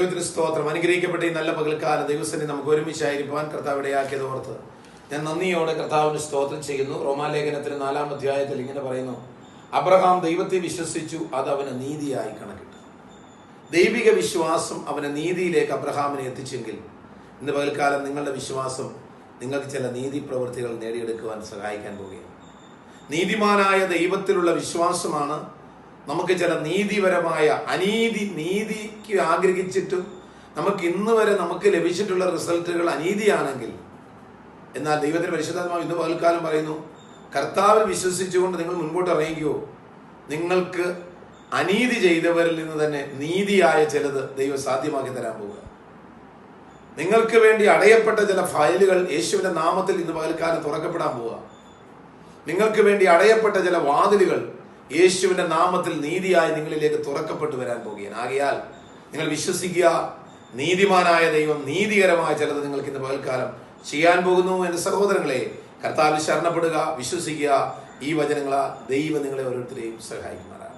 ദൈവത്തിന് സ്തോത്രം. അനുഗ്രഹിക്കപ്പെട്ട ഈ നല്ല പകൽക്കാല ദൈവസനെ നമുക്ക് ഒരുമിച്ചായിരിക്കാൻ കർത്താവ് ഇടയാക്കിയത് ഓർത്ത്. ഞാൻ നന്ദിയോടെ കർത്താവിന് സ്തോത്രം ചെയ്യുന്നു. റോമാലേഖനത്തിന് നാലാം അധ്യായത്തിൽ ഇങ്ങനെ പറയുന്നു. അബ്രഹാം ദൈവത്തെ വിശ്വസിച്ചു അത് അവന് നീതിയായി കണക്കിട്ടു. ദൈവിക വിശ്വാസം അവനെ നീതിയിലേക്ക് അബ്രഹാമിനെ എത്തിച്ചെങ്കിൽ ഇന്ന് പകൽക്കാലം നിങ്ങളുടെ വിശ്വാസം നിങ്ങൾക്ക് ചില നീതി പ്രവൃത്തികൾ നേടിയെടുക്കുവാൻ സഹായിക്കാൻ പോവുകയാണ് നീതിമാനായ ദൈവത്തിലുള്ള വിശ്വാസമാണ് നമുക്ക് ചില നീതിപരമായ അനീതി നീതിക്ക് ആഗ്രഹിച്ചിട്ടും നമുക്ക് ഇന്ന് വരെ നമുക്ക് ലഭിച്ചിട്ടുള്ള റിസൾട്ടുകൾ അനീതിയാണെങ്കിൽ എന്നാൽ ദൈവത്തിന് പരിശുദ്ധാത്മാവ് ഇന്ന് പകൽക്കാലം പറയുന്നു കർത്താവിൽ വിശ്വസിച്ചുകൊണ്ട് നിങ്ങൾ മുൻപോട്ട് ഇറങ്ങിക്കോ. നിങ്ങൾക്ക് അനീതി ചെയ്തവരിൽ നിന്ന് തന്നെ നീതിയായ ചിലത് ദൈവം സാധ്യമാക്കി തരാൻ പോവുക. നിങ്ങൾക്ക് വേണ്ടി അടയപ്പെട്ട ചില ഫയലുകൾ യേശുവിന്റെ നാമത്തിൽ ഇന്ന് പകൽക്കാലം തുറക്കപ്പെടാൻ പോവുക. നിങ്ങൾക്ക് വേണ്ടി അടയപ്പെട്ട ചില വാതിലുകൾ യേശുവിന്റെ നാമത്തിൽ നീതിയായി നിങ്ങളിലേക്ക് തുറക്കപ്പെട്ടു വരാൻ പോകുകയാണ്. ആകയാൽ നിങ്ങൾ വിശ്വസിക്കുക നീതിമാനായ ദൈവം നീതികരമായ ചിലത് നിങ്ങൾക്ക് ഇന്ന് പകൽക്കാലം ചെയ്യാൻ പോകുന്നു എന്റെ സഹോദരങ്ങളെ. കർത്താവിൽ ശരണപ്പെടുക വിശ്വസിക്കുക. ഈ വചനങ്ങളാ ദൈവം നിങ്ങളെ ഓരോരുത്തരെയും സഹായിക്കുമാറാണ്